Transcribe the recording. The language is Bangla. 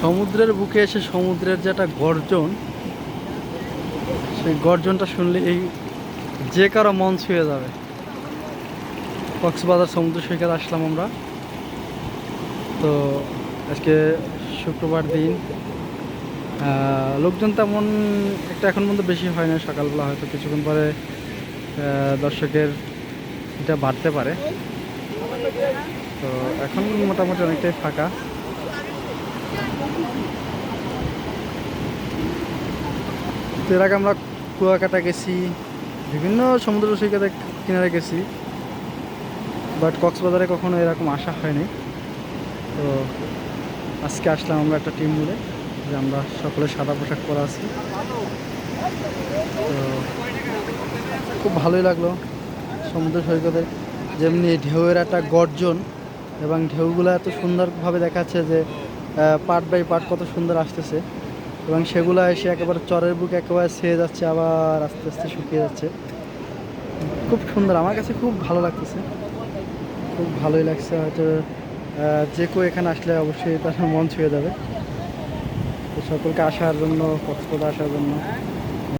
সমুদ্রের বুকে এসে সমুদ্রের যে একটা গর্জন, সেই গর্জনটা শুনলে এই যে কারও মন ছুঁয়ে যাবে। কক্সবাজার সমুদ্র সৈকত আসলাম আমরা। তো আজকে শুক্রবার দিন। লোকজন তেমন একটা এখন পর্যন্ত বেশি হয় না, সকালবেলা হয়তো কিছুক্ষণ পরে দর্শকের এটা বাড়তে পারে। তো এখন মোটামুটি অনেকটাই ফাঁকা। এর আগে আমরা কুয়াকাটা গেছি, বিভিন্ন সমুদ্র সৈকতে কিনারে গেছি বাট কক্সবাজারে কখনো এরকম আসা হয়নি। তো আজকে আসলাম আমরা একটা টিম মিলে, যে আমরা সকলে সাদা পোশাক পরা আছি। তো খুব ভালোই লাগল সমুদ্র সৈকতে। যেমনি ঢেউয়ের একটা গর্জন এবং ঢেউগুলো এত সুন্দরভাবে দেখাচ্ছে যে পার্ট বাই পার্ট কত সুন্দর আসতেছে। এবং সেগুলো এসে একেবারে চরের বুক একেবারে ছেয়ে যাচ্ছে, আবার আস্তে আস্তে শুকিয়ে যাচ্ছে। খুব সুন্দর, আমার কাছে খুব ভালো লাগতেছে। খুব ভালোই লাগছে, হয়তো যে কেউ এখানে আসলে অবশ্যই তার মন ছুঁয়ে যাবে। সকলকে আসার জন্য কক্সবাজার আসার জন্য।